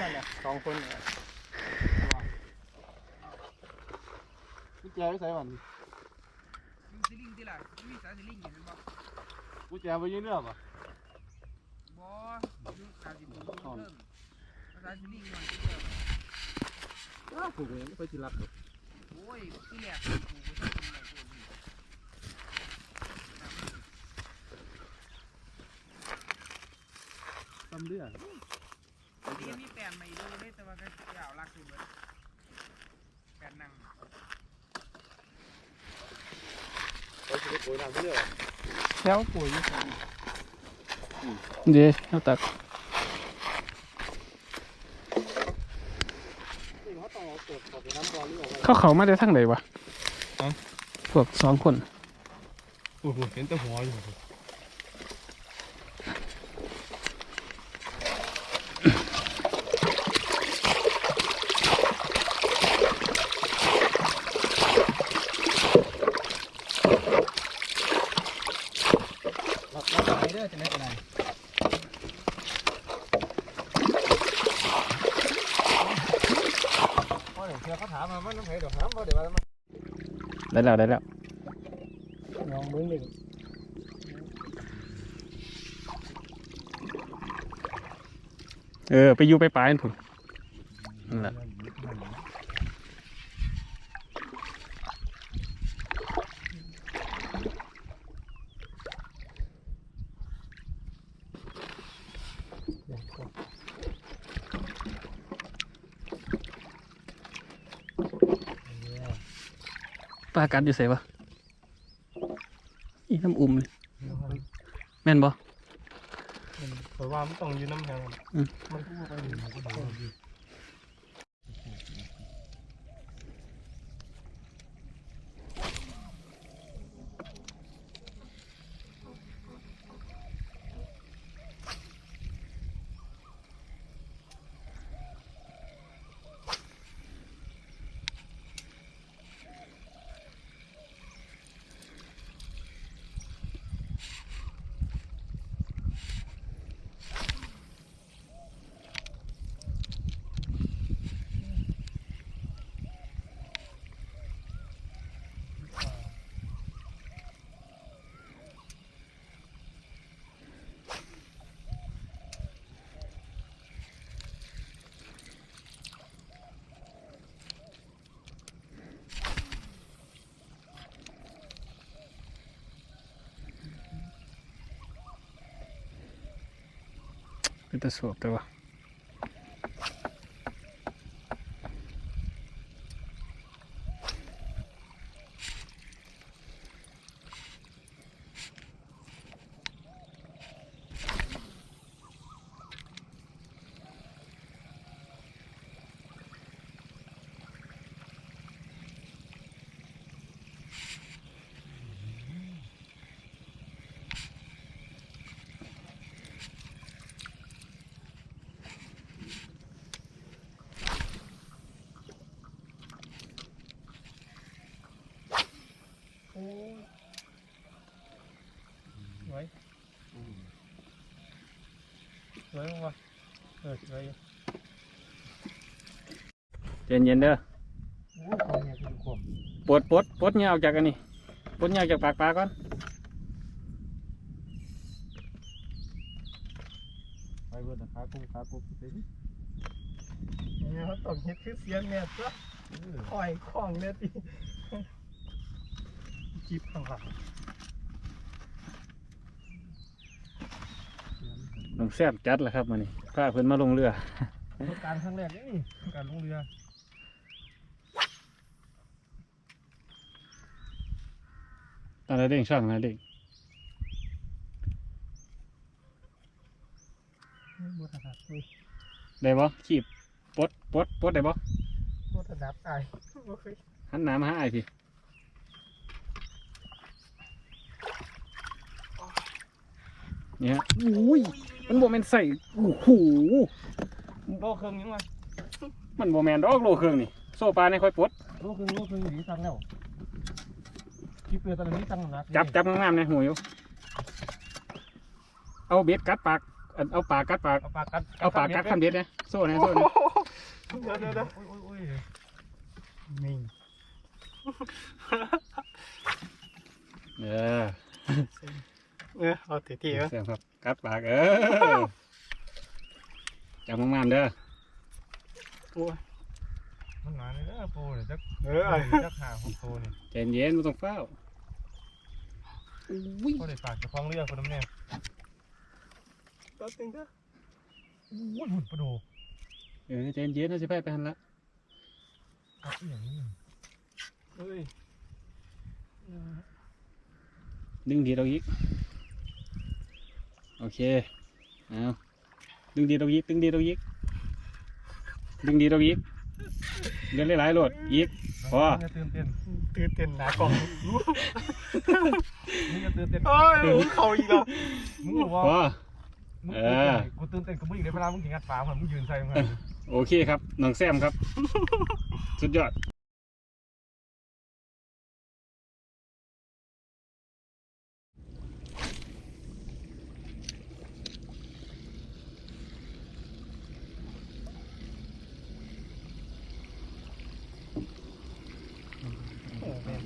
นั่นแหละสองคนเนี่ยกุญแจไว้ใส่บันมีสลิงที่ละมีสายสิลิงอยู่นั่นบ่กุญแจไว้อยืนเรือป่ะบ่อยู่ขายสิบตัวเพิ่มสายสิลิงมันที่เดียวอ้าวผูกเองไม่ค่อยจิรักหรอกโอ้ยที่แรกกูก็ต้องทำอะไรตัวนี้ตำเรือ นี่มีแปลนใหม่ดูเลยแต่ว่าก็ยาวลักอยู่เบิดแปลนนั่งไปสิไปโกยน้ำเรือแล้วปุ๋ยเดี๋ยวเอาตักเขาต้องเอาเปิดขอดน้ำบอลเรือไว้เขาเขามาได้ทั้งไหนวะพวกสองคน โอ้โหเห็นแต่หัวอยู่ รับรับไปเด้อจะไม่เป็นไร เพราะเดี๋ยวเขาถามมามันน้ำแข็งเดี๋ยวถามเขาเดี๋ยวว่ามันได้แล้วได้แล้วลองมือหนึ่งเออ ไปอยู่ไปปลายนั่นพุ่นนั่นแหละ ป ลากัดอยู่ใส่ปะอีน้ำอุ่มเลยแม่นบ่เพราะว่ามันต้องยืนน้ำแข็งอืมมันก็ไปหนึ่งมันก็ต้องยื นเป็นตะสวบแต่ว่า โอ้ยสวย สวยมั้งวะเออสวยอยู่เย็นเย็นๆเด้อโอ้ยของเนี่ยเป็นขวบปลดปลดปลดเนี่ยออกจากอันนี้ปลดเนี่ยออกจากปากปลาก่อนไปเบิดนะขากุ้งขากุ้งไปดิเนี่ยเขาต้องเฮ็ดคือเสียงเนี่ยซะคอยคล้องเนี่ยติจิบข้างหลัง ลงแซ่บจัดแล้วครับมานี่พาเพิ่นมาลงเรือประสบการณ์ครั้งแรกนี่การลงเรือตอนนั้นเด้งช่างนะเด้งบถนัดเลยได้บ่ขีบปลดปลดปลดได้บ่บถนัดตายบ่เคยหันหน้ามาหาไอ้ายพี่ เนี่ยอุ้ยมันโบแมนใส่โอ้โหโลครึ่งยังไงมันโบแมนดอกโลเครื่องนี่โซปลาในค่อยปลดโลครึ่งโลครึ่งอยู่ที่ทางแล้วที่เปลือกตอนนี้ตั้งหนักจับจับงามๆนะหูอยู่เอาเบ็ดกัดปากเอาเอาปากกัดปากเอาปากกัดเอาปากกัดคำเด็ดนะโซ่นะโซ่นะเดี๋ยวเดี๋ยวเดี๋ยวโอ้ยโอ้ยโอ้ยนี่เออ เออเอาทีทีๆวะเสียงครับกัดปากเออจับงามๆเด้อโอ้ยมันหนาเลยนะปูเนี่ยจักเอเอออจักหาของปูนี่ใจเย็นไม่ต้องเฝ้าก็ได้ฝากเจะคล้าของเรือคนน้ำเนี่ยตัวตึงก็วุ้นหุ่นประดูเออใจเย็นเราจะไปไปหันละเอาอหย่างนี้เฮ้ยดึงดีเราอีก โอเคเอาดึงดีเราอีกดึงดีเราอีกดึงดีเราอีกเดินหลายๆโหลดอีกพออย่าตื่นเต้นตื่นเต้นหนากล่องมึงอย่าตื่นเต้นโอ้ยหูเข่าอีกแล้วมึงรู้ว่าพอมึงเอตื่นอเต้นกูตื่นเต้นกับมึงอีกในเวลามึงถึงงัดฝาเหมือนมึงยืนใส่มึงโอเคครับน้องแซมครับ สุดยอด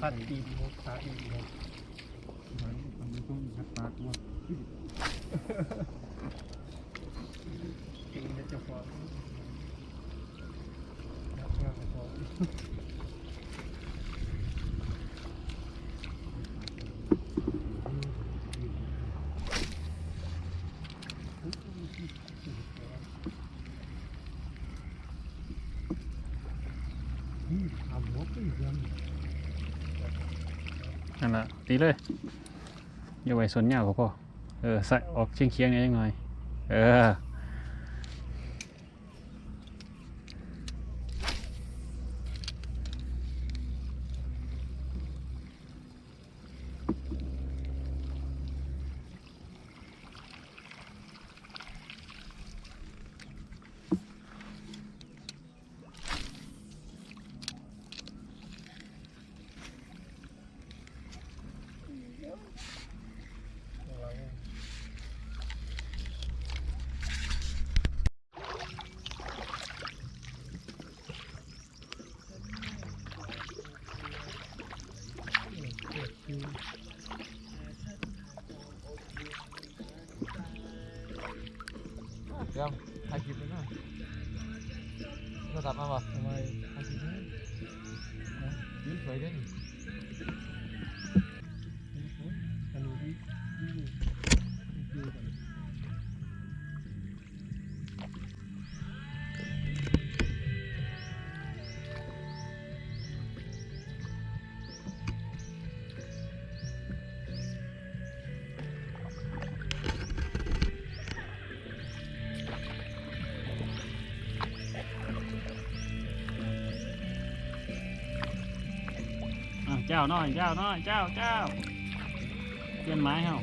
โอ้เป็นพัดดีมุกขาดีเลยจริงจะพอทำหัวขึ้นเรือ นั่นละตีเลยอย่าไว้สนยาวก็พอเออใส่ออกเชียงเคียงเนิดหน่อย เออ โทรศัพท์มาบ่ทำไมถ่ายคลิปเลยยืนสวยด้วยนี่ จ้าน้อยเจ้าน้อยเจ้าเจ้าเปลี่ยนไม้เฮา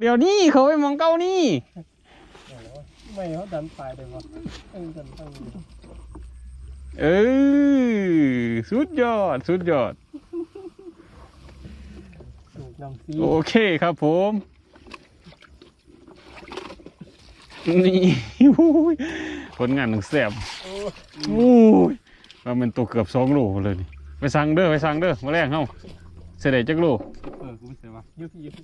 เดี๋ยวนี้เขาไปมองเก้านี่ ไม่เขาดันปลายเลยวะตั้งดันตั้งเออสุดยอด สุดยอด สูบน้ำซีโอเคครับผม นี่อุ้ยผลงานหนึ่งแสบอุ้ย ว่ามันตัวเกือบสองโลเลยนี่ไปสั่งเด้อไปสั่งเด้อมาแรงเฮาเสด็จจักโลเออกูไม่เสียวะยุบยุบ